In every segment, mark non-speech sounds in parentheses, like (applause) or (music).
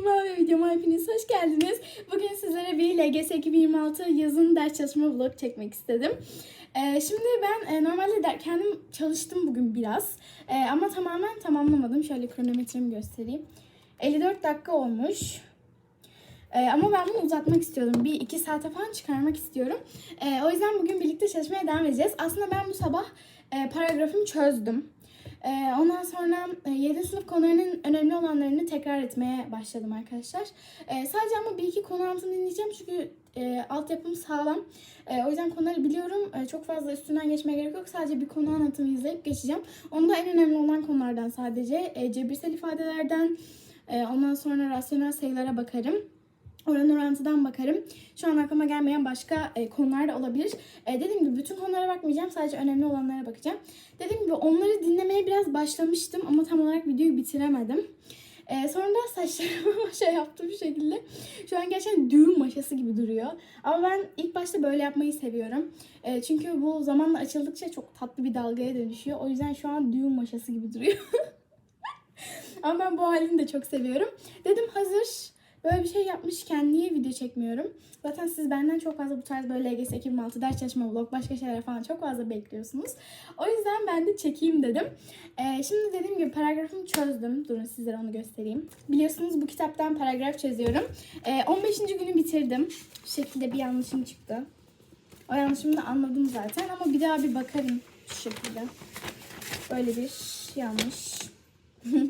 kanalıma ve videoma hepiniz hoş geldiniz. Bugün sizlere bir LGS 2026 yazın ders çalışma vlog çekmek istedim. Ee, şimdi ben e, normalde der, kendim çalıştım bugün biraz. Ee, ama tamamen tamamlamadım. Şöyle kronometremi göstereyim. 54 dakika olmuş. Ee, ama ben bunu uzatmak istiyorum. Bir iki saate falan çıkarmak istiyorum. Ee, o yüzden bugün birlikte çalışmaya devam edeceğiz. Aslında ben bu sabah e, paragrafımı çözdüm. Ee, ondan sonra e, 7. sınıf konularının önemli olanlarını tekrar etmeye başladım arkadaşlar. Ee, sadece ama bir iki konu altını dinleyeceğim çünkü e, altyapım sağlam. E, o yüzden konuları biliyorum. E, çok fazla üstünden geçmeye gerek yok. Sadece bir konu anlatımı izleyip geçeceğim. Onda en önemli olan konulardan sadece e, cebirsel ifadelerden, e, ondan sonra rasyonel sayılara bakarım. Oran orantıdan bakarım. Şu an aklıma gelmeyen başka e, konular da olabilir. E, dediğim gibi bütün konulara bakmayacağım. Sadece önemli olanlara bakacağım. Dediğim gibi onları dinlemeye biraz başlamıştım ama tam olarak videoyu bitiremedim. E, sonra da saçlarımı (laughs) şey yaptım bu şekilde. Şu an gerçekten düğün maşası gibi duruyor. Ama ben ilk başta böyle yapmayı seviyorum. E, çünkü bu zamanla açıldıkça çok tatlı bir dalgaya dönüşüyor. O yüzden şu an düğün maşası gibi duruyor. (laughs) ama ben bu halini de çok seviyorum. Dedim hazır Böyle bir şey yapmışken niye video çekmiyorum? Zaten siz benden çok fazla bu tarz böyle LGS 2006 ders çalışma vlog başka şeyler falan çok fazla bekliyorsunuz. O yüzden ben de çekeyim dedim. Ee, şimdi dediğim gibi paragrafımı çözdüm. Durun sizlere onu göstereyim. Biliyorsunuz bu kitaptan paragraf çözüyorum. Ee, 15. günü bitirdim. Şu şekilde bir yanlışım çıktı. O yanlışımı da anladım zaten ama bir daha bir bakarım şu şekilde. Böyle bir yanlış. (laughs)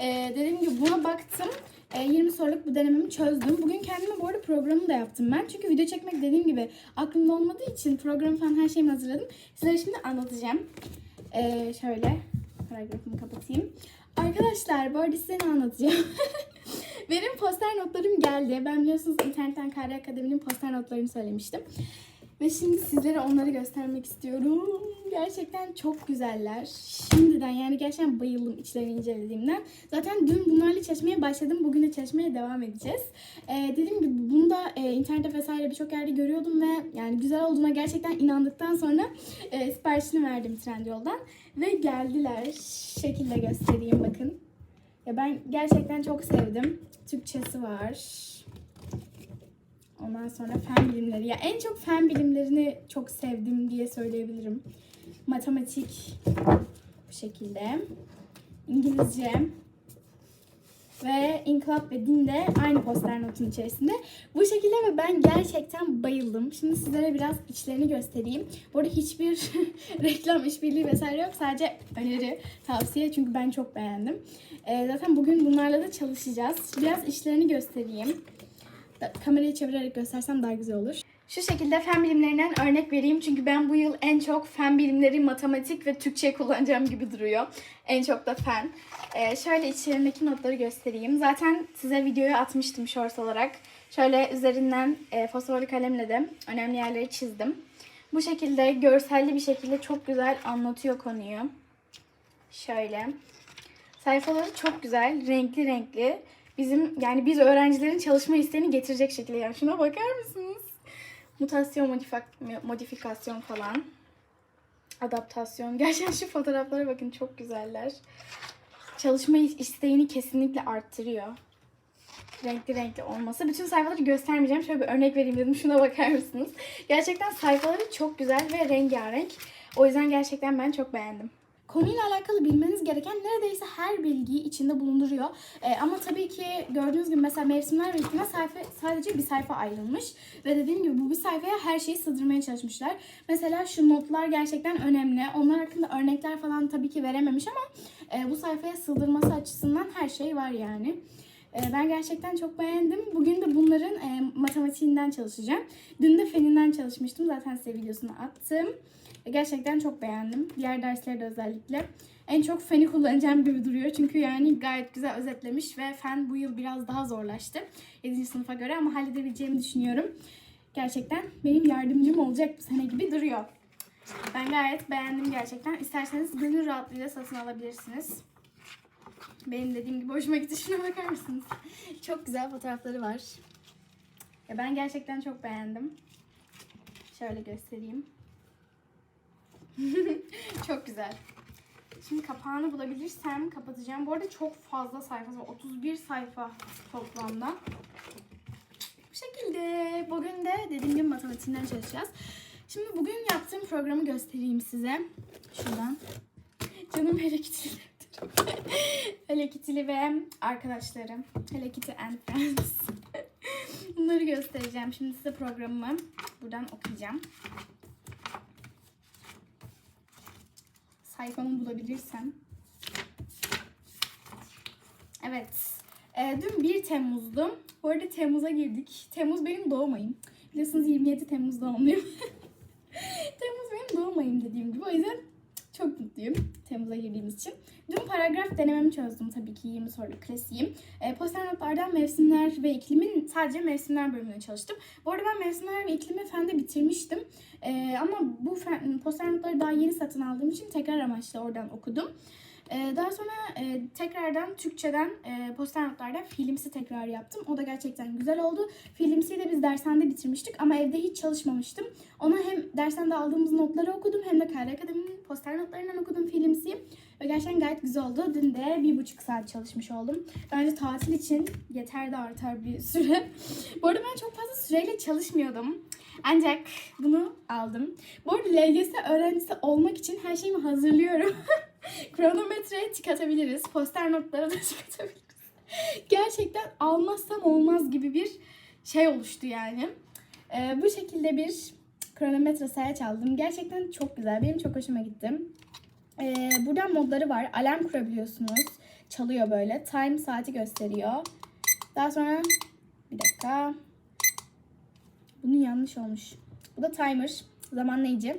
ee, dediğim gibi buna baktım. 20 soruluk bu denememi çözdüm. Bugün kendime bu arada programı da yaptım ben. Çünkü video çekmek dediğim gibi aklımda olmadığı için programı falan her şeyimi hazırladım. Sizlere şimdi anlatacağım. Ee, şöyle paragrafımı kapatayım. Arkadaşlar bu arada size ne anlatacağım? (laughs) Benim poster notlarım geldi. Ben biliyorsunuz internetten Kare Akademi'nin poster notlarını söylemiştim. Ve şimdi sizlere onları göstermek istiyorum. Gerçekten çok güzeller. Şimdiden yani gerçekten bayıldım içlerini incelediğimden. Zaten dün bunlarla çalışmaya başladım. Bugün de çalışmaya devam edeceğiz. Ee, dediğim gibi bunu da e, internette vesaire birçok yerde görüyordum ve yani güzel olduğuna gerçekten inandıktan sonra e, siparişini verdim Trendyol'dan. Ve geldiler. Şekilde göstereyim bakın. Ya ben gerçekten çok sevdim. Türkçesi var. Ondan sonra fen bilimleri. Ya en çok fen bilimlerini çok sevdim diye söyleyebilirim. Matematik bu şekilde. İngilizce ve inkılap ve din de aynı poster notun içerisinde. Bu şekilde ve ben gerçekten bayıldım. Şimdi sizlere biraz içlerini göstereyim. Bu arada hiçbir (laughs) reklam, işbirliği vesaire yok. Sadece öneri, tavsiye çünkü ben çok beğendim. Ee, zaten bugün bunlarla da çalışacağız. Biraz içlerini göstereyim. Kamerayı çevirerek göstersem daha güzel olur. Şu şekilde fen bilimlerinden örnek vereyim. Çünkü ben bu yıl en çok fen bilimleri, matematik ve Türkçe kullanacağım gibi duruyor. En çok da fen. Ee, şöyle içlerindeki notları göstereyim. Zaten size videoyu atmıştım short olarak. Şöyle üzerinden e, fosforlu kalemle de önemli yerleri çizdim. Bu şekilde görselli bir şekilde çok güzel anlatıyor konuyu. Şöyle. Sayfaları çok güzel, renkli renkli. Bizim yani biz öğrencilerin çalışma isteğini getirecek şekilde. Yani şuna bakar mısınız? Mutasyon, modifik- modifikasyon falan. Adaptasyon. (laughs) Gerçekten şu fotoğraflara bakın çok güzeller. Çalışma isteğini kesinlikle arttırıyor. Renkli renkli olması. Bütün sayfaları göstermeyeceğim. Şöyle bir örnek vereyim dedim. Şuna bakar mısınız? Gerçekten sayfaları çok güzel ve rengarenk. O yüzden gerçekten ben çok beğendim. Konuyla alakalı bilmeniz gereken neredeyse her bilgiyi içinde bulunduruyor. Ee, ama tabii ki gördüğünüz gibi mesela mevsimler iklimler sayfa, sadece bir sayfa ayrılmış. Ve dediğim gibi bu bir sayfaya her şeyi sığdırmaya çalışmışlar. Mesela şu notlar gerçekten önemli. Onlar hakkında örnekler falan tabii ki verememiş ama e, bu sayfaya sığdırması açısından her şey var yani. E, Ben gerçekten çok beğendim. Bugün de bunların e, matematiğinden çalışacağım. Dün de feninden çalışmıştım. Zaten size videosunu attım. E, Gerçekten çok beğendim. Diğer derslerde özellikle. En çok feni kullanacağım gibi duruyor. Çünkü yani gayet güzel özetlemiş ve fen bu yıl biraz daha zorlaştı. 7. sınıfa göre ama halledebileceğimi düşünüyorum. Gerçekten benim yardımcım olacak bu sene gibi duruyor. Ben gayet beğendim gerçekten. İsterseniz gönül rahatlığıyla satın alabilirsiniz. Benim dediğim gibi hoşuma gitti. Şuna bakar mısınız? Çok güzel fotoğrafları var. Ya ben gerçekten çok beğendim. Şöyle göstereyim. (laughs) çok güzel. Şimdi kapağını bulabilirsem kapatacağım. Bu arada çok fazla sayfası var. 31 sayfa toplamda. Bu şekilde. Bugün de dediğim gibi matematiğinden çalışacağız. Şimdi bugün yaptığım programı göstereyim size. Şuradan. Canım (laughs) Kitty. (laughs) Hello Kitty'li ve arkadaşlarım. Hello Kitty and Friends. (laughs) Bunları göstereceğim. Şimdi size programımı buradan okuyacağım. Sayfamı bulabilirsem. Evet. Ee, dün 1 Temmuz'du. Bu arada Temmuz'a girdik. Temmuz benim doğum ayım. Biliyorsunuz 27 Temmuz doğumluyum. (laughs) Temmuz benim doğum ayım dediğim gibi. O yüzden çok mutluyum Temmuz'a girdiğimiz için. Dün paragraf denememi çözdüm tabii ki 20 soruluk klasiğim. E, poster notlardan mevsimler ve iklimin sadece mevsimler bölümüne çalıştım. Bu arada ben mevsimler ve iklimi fende bitirmiştim. E, ama bu fen, notları daha yeni satın aldığım için tekrar amaçlı oradan okudum. E, daha sonra e, tekrardan Türkçeden e, poster notlardan filmsi tekrar yaptım. O da gerçekten güzel oldu. Filmsiyi de biz dershanede bitirmiştik ama evde hiç çalışmamıştım. Ona hem dershanede aldığımız notları okudum hem de Kayra Akademi'nin poster notlarından okudum filmsiyi. Ve gerçekten gayet güzel oldu. Dün de bir buçuk saat çalışmış oldum. Bence tatil için yeter de artar bir süre. (laughs) Bu arada ben çok fazla süreyle çalışmıyordum. Ancak bunu aldım. Bu arada LGS öğrencisi olmak için her şeyimi hazırlıyorum. (laughs) Kronometreye tik atabiliriz. Poster notlara (laughs) da tik atabiliriz. Gerçekten almazsam olmaz gibi bir şey oluştu yani. Ee, bu şekilde bir kronometre sayaç aldım. Gerçekten çok güzel. Benim çok hoşuma gitti. Ee, buradan modları var. Alarm kurabiliyorsunuz. Çalıyor böyle. Time saati gösteriyor. Daha sonra bir dakika. Bunun yanlış olmuş. Bu da timer. Zamanlayıcı.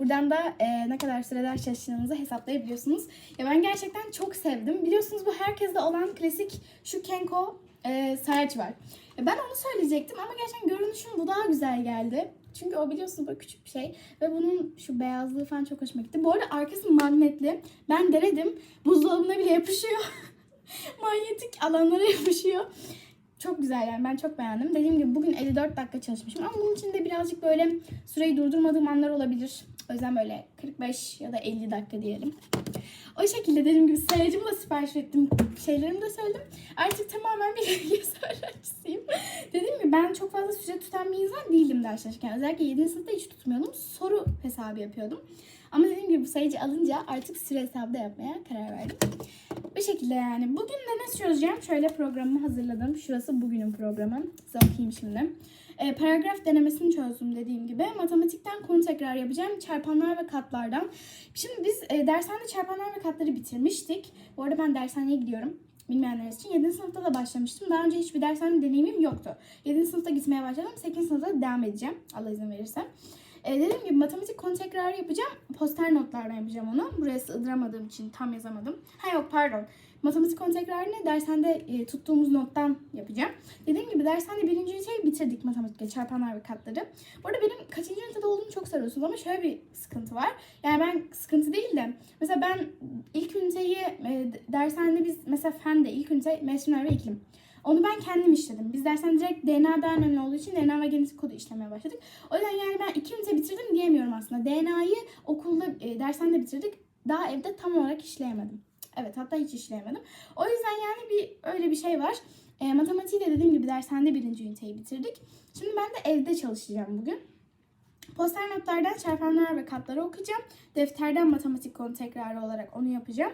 Buradan da e, ne kadar süre ders çalıştığınızı hesaplayabiliyorsunuz. Ya ben gerçekten çok sevdim. Biliyorsunuz bu herkeste olan klasik şu Kenko e, sayaç var. Ya ben onu söyleyecektim ama gerçekten görünüşüm bu daha güzel geldi. Çünkü o biliyorsunuz böyle küçük bir şey. Ve bunun şu beyazlığı falan çok hoşuma gitti. Bu arada arkası magnetli. Ben denedim. Buzdolabına bile yapışıyor. (laughs) Manyetik alanlara yapışıyor. Çok güzel yani ben çok beğendim. Dediğim gibi bugün 54 dakika çalışmışım ama bunun için de birazcık böyle süreyi durdurmadığım anlar olabilir. O yüzden böyle 45 ya da 50 dakika diyelim. O şekilde dediğim gibi sayacımı da sipariş ettim. Şeylerimi de söyledim. Artık tamamen bir LGS öğrencisiyim. dediğim gibi ben çok fazla süre tutan bir insan değildim ders çalışırken. Özellikle 7. sınıfta hiç tutmuyordum. Soru hesabı yapıyordum. Ama dediğim gibi bu sayıcı alınca artık süre hesabı da yapmaya karar verdim. Bu şekilde yani. Bugün de ne çözeceğim? Şöyle programımı hazırladım. Şurası bugünün programı. Size okuyayım şimdi. E, paragraf denemesini çözdüm dediğim gibi. Matematikten konu tekrar yapacağım. Çarpanlar ve katlardan. Şimdi biz e, dershanede çarpanlar ve katları bitirmiştik. Bu arada ben dershaneye gidiyorum. Bilmeyenler için 7. sınıfta da başlamıştım. Daha önce hiçbir dershane deneyimim yoktu. 7. sınıfta gitmeye başladım. 8. sınıfta devam edeceğim. Allah izin verirse. E, dediğim gibi matematik konu tekrarı yapacağım. Poster notlardan yapacağım onu. Buraya sığdıramadığım için tam yazamadım. Ha yok pardon. Matematik konu tekrarını dershanede e, tuttuğumuz nottan yapacağım. Dediğim gibi dershanede birinci üniteyi bitirdik matematikte çarpanlar ve katları. Bu arada benim kaçıncı ünitede olduğumu çok soruyorsunuz ama şöyle bir sıkıntı var. Yani ben sıkıntı değil de mesela ben ilk üniteyi e, dershanede biz mesela fende ilk ünite mevsimler ve iklim. Onu ben kendim işledim. Biz dersen direkt DNA daha önemli olduğu için DNA ve genetik kodu işlemeye başladık. O yüzden yani ben iki ünite bitirdim diyemiyorum aslında. DNA'yı okulda, e, dershanede bitirdik. Daha evde tam olarak işleyemedim. Evet hatta hiç işleyemedim. O yüzden yani bir öyle bir şey var. E, matematiği de dediğim gibi dershanede birinci üniteyi bitirdik. Şimdi ben de evde çalışacağım bugün. Poster notlardan çarpanlar ve katları okuyacağım. Defterden matematik konu tekrarı olarak onu yapacağım.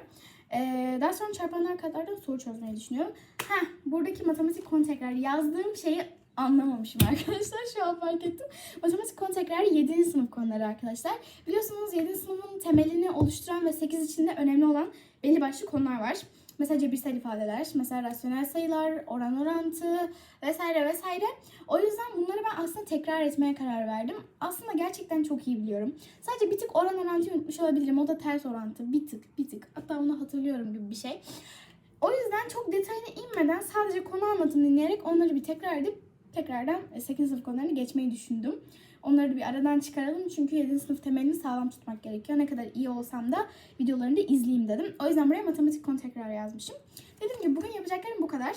Ee, daha sonra çarpanlar katlardan soru çözmeyi düşünüyorum. Heh, buradaki matematik konu tekrarı yazdığım şeyi anlamamışım (laughs) arkadaşlar. Şu an fark ettim. Matematik konu tekrarı 7. sınıf konuları arkadaşlar. Biliyorsunuz 7. sınıfın temelini oluşturan ve 8 içinde önemli olan belli başlı konular var. Mesela cebirsel ifadeler, mesela rasyonel sayılar, oran orantı vesaire vesaire. O yüzden bunları ben aslında tekrar etmeye karar verdim. Aslında gerçekten çok iyi biliyorum. Sadece bir tık oran orantıyı unutmuş olabilirim. O da ters orantı. Bir tık, bir tık. Hatta onu hatırlıyorum gibi bir şey. O yüzden çok detayına inmeden sadece konu anlatımını dinleyerek onları bir tekrar edip tekrardan 8. sınıf konularını geçmeyi düşündüm. Onları da bir aradan çıkaralım çünkü 7. sınıf temelini sağlam tutmak gerekiyor. Ne kadar iyi olsam da videolarını da izleyeyim dedim. O yüzden buraya matematik konu tekrar yazmışım. Dediğim gibi bugün yapacaklarım bu kadar.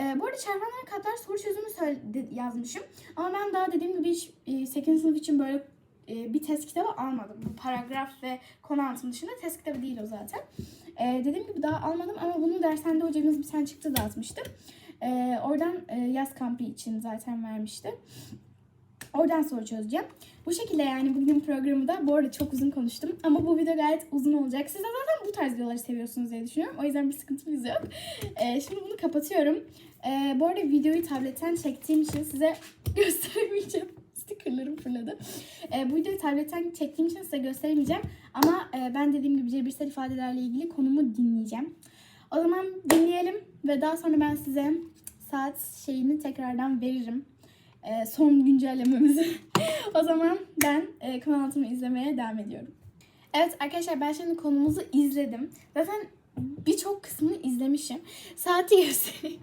Ee, bu arada çarpanlar katlar soru çözümü söyle- yazmışım. Ama ben daha dediğim gibi hiç, e, 8. sınıf için böyle e, bir test kitabı almadım. Bu paragraf ve konu anlatımı dışında test kitabı değil o zaten. E, dediğim gibi daha almadım ama bunu dershanede hocamız bir tane çıktı dağıtmıştı. E, oradan e, yaz kampı için zaten vermişti. Oradan soru çözeceğim. Bu şekilde yani bugünün programı da bu arada çok uzun konuştum. Ama bu video gayet uzun olacak. Siz de zaten bu tarz videoları seviyorsunuz diye düşünüyorum. O yüzden bir sıkıntımız yok. Ee, şimdi bunu kapatıyorum. Ee, bu arada videoyu tabletten çektiğim için size (laughs) gösteremeyeceğim. Stickerlarım fırladı. Ee, bu videoyu tabletten çektiğim için size gösteremeyeceğim. Ama e, ben dediğim gibi cebirsel ifadelerle ilgili konumu dinleyeceğim. O zaman dinleyelim ve daha sonra ben size saat şeyini tekrardan veririm. Ee, son güncellememizi. (laughs) o zaman ben e, konu anlatımı izlemeye devam ediyorum. Evet arkadaşlar ben şimdi konumuzu izledim. Zaten birçok kısmını izlemişim. Saati (laughs) göstereyim.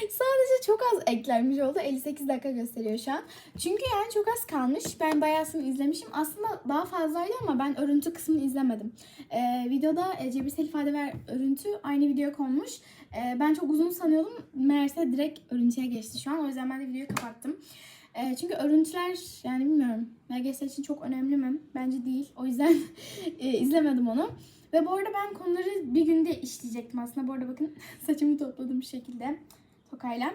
Sadece çok az eklenmiş oldu. 58 dakika gösteriyor şu an. Çünkü yani çok az kalmış. Ben bayağısını izlemişim. Aslında daha fazlaydı ama ben örüntü kısmını izlemedim. Ee, videoda e, cebirsel ifade ve örüntü aynı videoya konmuş. Ee, ben çok uzun sanıyordum. Meğerse direkt örüntüye geçti şu an. O yüzden ben de videoyu kapattım. Ee, çünkü örüntüler yani bilmiyorum. LGS için çok önemli mi? Bence değil. O yüzden (laughs) e, izlemedim onu. Ve bu arada ben konuları bir günde işleyecektim aslında. Bu arada bakın (laughs) saçımı topladım bir şekilde tokayla.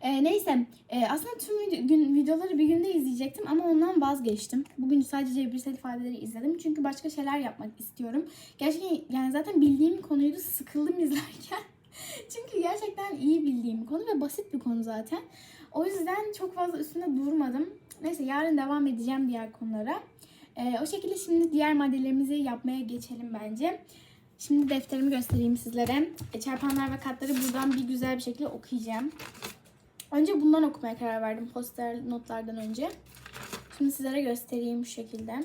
Ee, neyse e, aslında tüm gün videoları bir günde izleyecektim ama ondan vazgeçtim. Bugün sadece cebirsel ifadeleri izledim. Çünkü başka şeyler yapmak istiyorum. Gerçekten yani zaten bildiğim konuydu. Sıkıldım izlerken. (laughs) (laughs) Çünkü gerçekten iyi bildiğim konu ve basit bir konu zaten. O yüzden çok fazla üstünde durmadım. Neyse yarın devam edeceğim diğer konulara. Ee, o şekilde şimdi diğer maddelerimizi yapmaya geçelim bence. Şimdi defterimi göstereyim sizlere. E, çarpanlar ve katları buradan bir güzel bir şekilde okuyacağım. Önce bundan okumaya karar verdim poster notlardan önce. Şimdi sizlere göstereyim bu şekilde.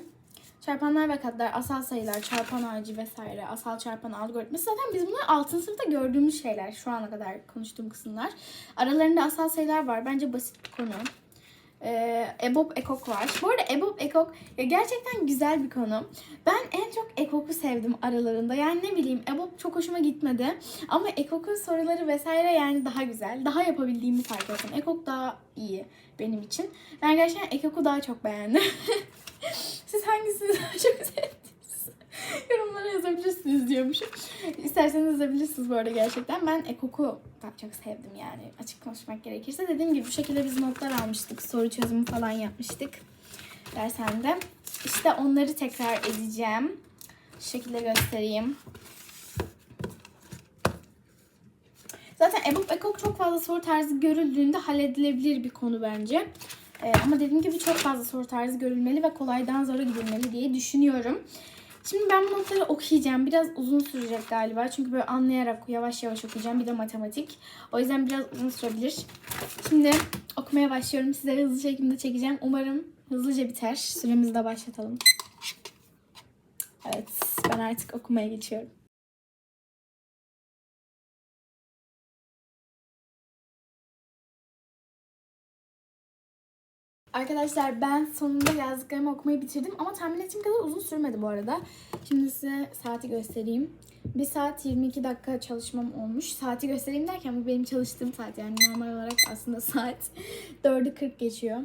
Çarpanlar ve katlar, asal sayılar, çarpan ağacı vesaire, asal çarpan algoritması. Zaten biz bunları 6. sınıfta gördüğümüz şeyler. Şu ana kadar konuştuğum kısımlar. Aralarında asal sayılar var. Bence basit bir konu. Ee, EBOB ekok var. Bu arada EBOB ekok gerçekten güzel bir konu. Ben en çok ekoku sevdim aralarında. Yani ne bileyim EBOB çok hoşuma gitmedi. Ama ekokun soruları vesaire yani daha güzel. Daha yapabildiğimi fark ettim. Ekok daha iyi benim için. Ben gerçekten ekoku daha çok beğendim. (laughs) Siz hangisini daha çok sevdiniz? (laughs) Yorumlara yazabilirsiniz diyormuşum. İsterseniz yazabilirsiniz bu arada gerçekten. Ben ekoku çok sevdim yani açık konuşmak gerekirse. Dediğim gibi bu şekilde biz notlar almıştık. Soru çözümü falan yapmıştık dershanede. İşte onları tekrar edeceğim. Şu şekilde göstereyim. Zaten EBOB ekok çok fazla soru tarzı görüldüğünde halledilebilir bir konu bence. Ee, ama dediğim gibi çok fazla soru tarzı görülmeli ve kolaydan zora gidilmeli diye düşünüyorum. Şimdi ben bu notları okuyacağım. Biraz uzun sürecek galiba. Çünkü böyle anlayarak yavaş yavaş okuyacağım. Bir de matematik. O yüzden biraz uzun sürebilir. Şimdi okumaya başlıyorum. Sizlere hızlı şekilde çekeceğim. Umarım hızlıca biter. Süremizi de başlatalım. Evet, ben artık okumaya geçiyorum. Arkadaşlar ben sonunda yazdıklarımı okumayı bitirdim ama tahmin ettiğim kadar uzun sürmedi bu arada. Şimdi size saati göstereyim. 1 saat 22 dakika çalışmam olmuş. Saati göstereyim derken bu benim çalıştığım saat yani normal olarak aslında saat (laughs) 4'ü 40 geçiyor.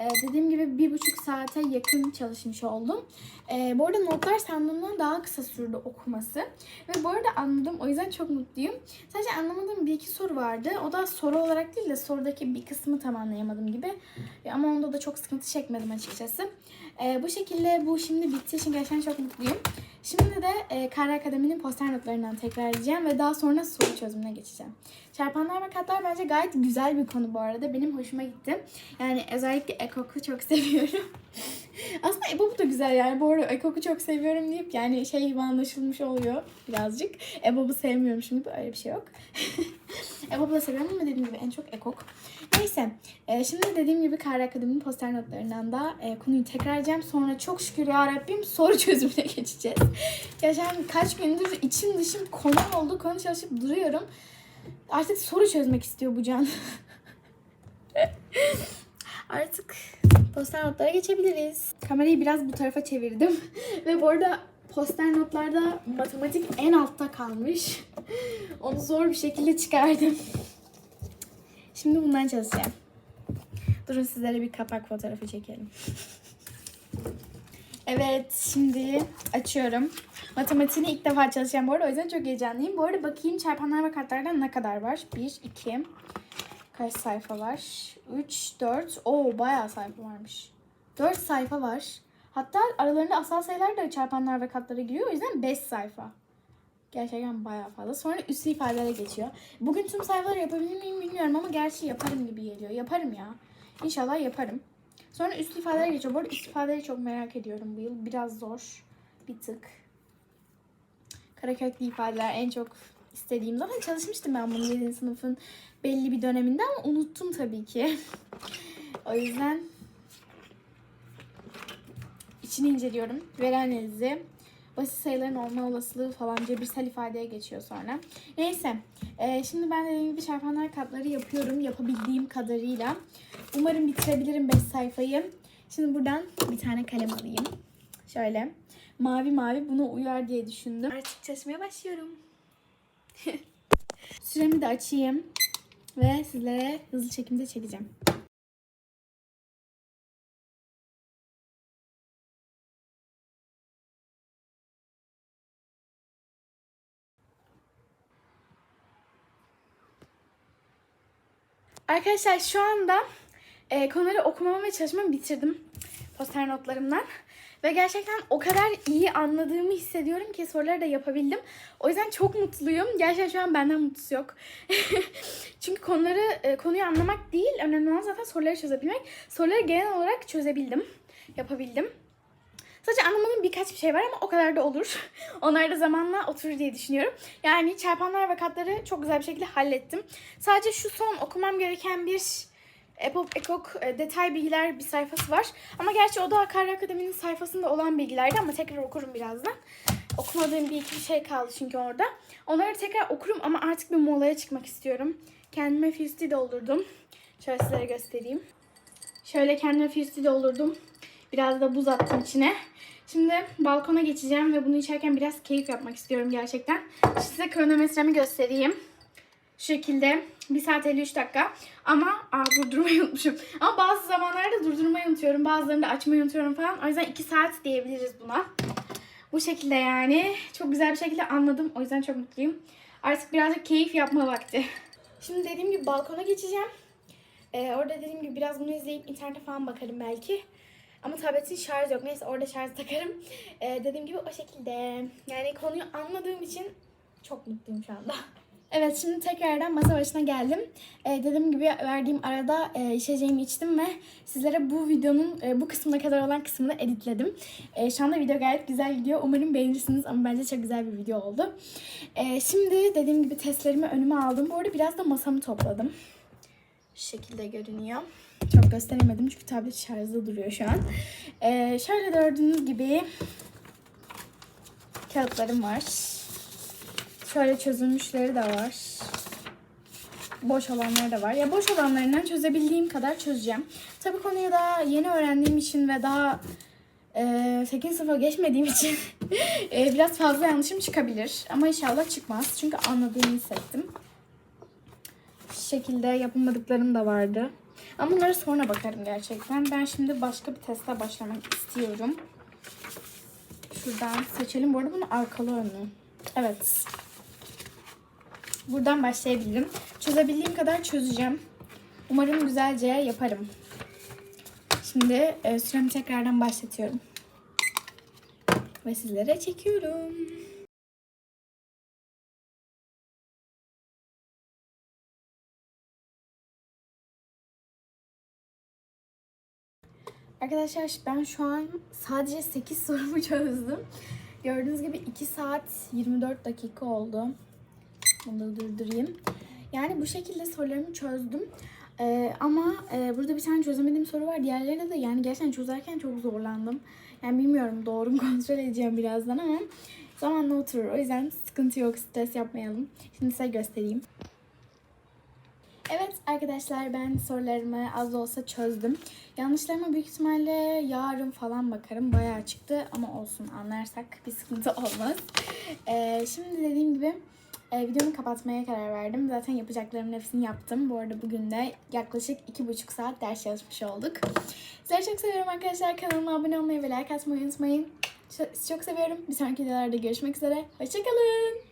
Ee, dediğim gibi bir buçuk saate yakın çalışmış oldum. Ee, bu arada notlar sandığımdan daha kısa sürdü okuması. Ve bu arada anladım. O yüzden çok mutluyum. Sadece anlamadığım bir iki soru vardı. O da soru olarak değil de sorudaki bir kısmı tam anlayamadım gibi. Ama onda da çok sıkıntı çekmedim açıkçası. Ee, bu şekilde bu şimdi bittiği için gerçekten çok mutluyum. Şimdi de e, Kara Akademi'nin poster notlarından tekrar edeceğim ve daha sonra soru çözümüne geçeceğim. Çarpanlar ve katlar bence gayet güzel bir konu bu arada. Benim hoşuma gitti. Yani özellikle Ekok'u çok (laughs) seviyorum. Aslında EBOB da güzel yani. Bu arada Ekok'u çok seviyorum deyip yani şey gibi anlaşılmış oluyor birazcık. EBOB'u sevmiyorum şimdi öyle bir şey yok. (laughs) EBOB'u da seviyorum ama dediğim gibi en çok Ekok. Neyse. e, şimdi dediğim gibi Kara Akademi'nin poster notlarından da e, konuyu tekrar edeceğim. Sonra çok şükür ya Rabbim soru (laughs) çözümüne geçeceğiz. Gerçekten kaç gündür içim dışım konu oldu. Konu çalışıp duruyorum. Artık soru çözmek istiyor bu can. (laughs) Artık poster notlara geçebiliriz. Kamerayı biraz bu tarafa çevirdim. (laughs) Ve bu arada poster notlarda matematik en altta kalmış. (laughs) Onu zor bir şekilde çıkardım. Şimdi bundan çalışacağım. Durun sizlere bir kapak fotoğrafı çekelim. Evet şimdi açıyorum. Matematiğini ilk defa çalışacağım bu arada o yüzden çok heyecanlıyım. Bu arada bakayım çarpanlar ve katlardan ne kadar var? 1, 2, kaç sayfa var? 3, 4, oo bayağı sayfa varmış. 4 sayfa var. Hatta aralarında asal sayılar da çarpanlar ve katlara giriyor. O yüzden 5 sayfa. Gerçekten bayağı fazla. Sonra üslü ifadelere geçiyor. Bugün tüm sayfaları yapabilir miyim bilmiyorum ama gerçi yaparım gibi geliyor. Yaparım ya. İnşallah yaparım. Sonra üst ifadelere geçiyor. Bu arada üst ifadeleri çok merak ediyorum bu yıl. Biraz zor. Bir tık. Karaköklü ifadeler en çok istediğim. Zaten çalışmıştım ben bunu 7. sınıfın belli bir döneminde ama unuttum tabii ki. (laughs) o yüzden içini inceliyorum. Veri analizi, basit sayıların olma olasılığı falan cebirsel ifadeye geçiyor sonra. Neyse. Ee, şimdi ben dediğim gibi çarpanlar katları yapıyorum. Yapabildiğim kadarıyla. Umarım bitirebilirim 5 sayfayı. Şimdi buradan bir tane kalem alayım. Şöyle. Mavi mavi buna uyar diye düşündüm. Artık çalışmaya başlıyorum. (laughs) Süremi de açayım. Ve sizlere hızlı çekimde çekeceğim. Arkadaşlar şu anda e, konuları okumamı ve çalışmamı bitirdim. Poster notlarımdan. Ve gerçekten o kadar iyi anladığımı hissediyorum ki soruları da yapabildim. O yüzden çok mutluyum. Gerçekten şu an benden mutlusu yok. (laughs) Çünkü konuları, e, konuyu anlamak değil, önemli olan zaten soruları çözebilmek. Soruları genel olarak çözebildim, yapabildim. Sadece anlamadığım birkaç bir şey var ama o kadar da olur. (laughs) Onlar da zamanla oturur diye düşünüyorum. Yani çarpanlar ve çok güzel bir şekilde hallettim. Sadece şu son okumam gereken bir EPOP EKOK detay bilgiler bir sayfası var. Ama gerçi o da Akarya Akademi'nin sayfasında olan bilgilerdi ama tekrar okurum birazdan. Okumadığım bir iki şey kaldı çünkü orada. Onları tekrar okurum ama artık bir molaya çıkmak istiyorum. Kendime füsti doldurdum. Şöyle sizlere göstereyim. Şöyle kendime füsti doldurdum. Biraz da buz attım içine. Şimdi balkona geçeceğim ve bunu içerken biraz keyif yapmak istiyorum gerçekten. Size kronometremi göstereyim. Şu şekilde 1 saat 53 dakika. Ama aa, durdurmayı (laughs) unutmuşum. Ama bazı zamanlarda durdurmayı unutuyorum. Bazılarında açmayı unutuyorum falan. O yüzden 2 saat diyebiliriz buna. Bu şekilde yani. Çok güzel bir şekilde anladım. O yüzden çok mutluyum. Artık birazcık keyif yapma vakti. Şimdi dediğim gibi balkona geçeceğim. Ee, orada dediğim gibi biraz bunu izleyip internete falan bakarım belki. Ama tabletin şarj yok. Neyse orada şarj takarım. Ee, dediğim gibi o şekilde. Yani konuyu anladığım için çok mutluyum şu anda. (laughs) Evet şimdi tekrardan masa başına geldim. Ee, dediğim gibi verdiğim arada e, içeceğimi içtim ve sizlere bu videonun e, bu kısmına kadar olan kısmını editledim. E, şu anda video gayet güzel gidiyor. Umarım beğenirsiniz ama bence çok güzel bir video oldu. E, şimdi dediğim gibi testlerimi önüme aldım. Bu arada biraz da masamı topladım. Şu şekilde görünüyor. Çok gösteremedim çünkü tablet şarjda duruyor şu an. Ee, şöyle gördüğünüz gibi kağıtlarım var. Şöyle çözülmüşleri de var. Boş olanları da var. Ya boş olanlarından çözebildiğim kadar çözeceğim. Tabii konuyu daha yeni öğrendiğim için ve daha e, 8 sınıfa geçmediğim için (laughs) e, biraz fazla yanlışım çıkabilir. Ama inşallah çıkmaz. Çünkü anladığımı hissettim. Şu şekilde yapamadıklarım da vardı. Ama bunlara sonra bakarım gerçekten. Ben şimdi başka bir teste başlamak istiyorum. Şuradan seçelim. Bu arada bunu arkalı önlü. Evet. Buradan başlayabilirim. Çözebildiğim kadar çözeceğim. Umarım güzelce yaparım. Şimdi e, süremi tekrardan başlatıyorum. Ve sizlere çekiyorum. Arkadaşlar ben şu an sadece 8 (laughs) sorumu çözdüm. Gördüğünüz gibi 2 saat 24 dakika oldu. Bunu da durdurayım. Yani bu şekilde sorularımı çözdüm. Ee, ama e, burada bir tane çözemediğim soru var. Diğerlerine de yani gerçekten çözerken çok zorlandım. Yani bilmiyorum doğru mu (laughs) kontrol edeceğim birazdan ama zamanla oturur. O yüzden sıkıntı yok, stres yapmayalım. Şimdi size göstereyim. Evet arkadaşlar ben sorularımı az da olsa çözdüm. Yanlışlarıma büyük ihtimalle yarın falan bakarım. Bayağı çıktı ama olsun anlarsak bir sıkıntı olmaz. Ee, şimdi dediğim gibi e, videomu kapatmaya karar verdim. Zaten yapacaklarımın hepsini yaptım. Bu arada bugün de yaklaşık iki buçuk saat ders çalışmış olduk. Sizleri çok seviyorum arkadaşlar. Kanalıma abone olmayı ve like atmayı unutmayın. Sizi çok seviyorum. Bir sonraki videolarda görüşmek üzere. Hoşçakalın.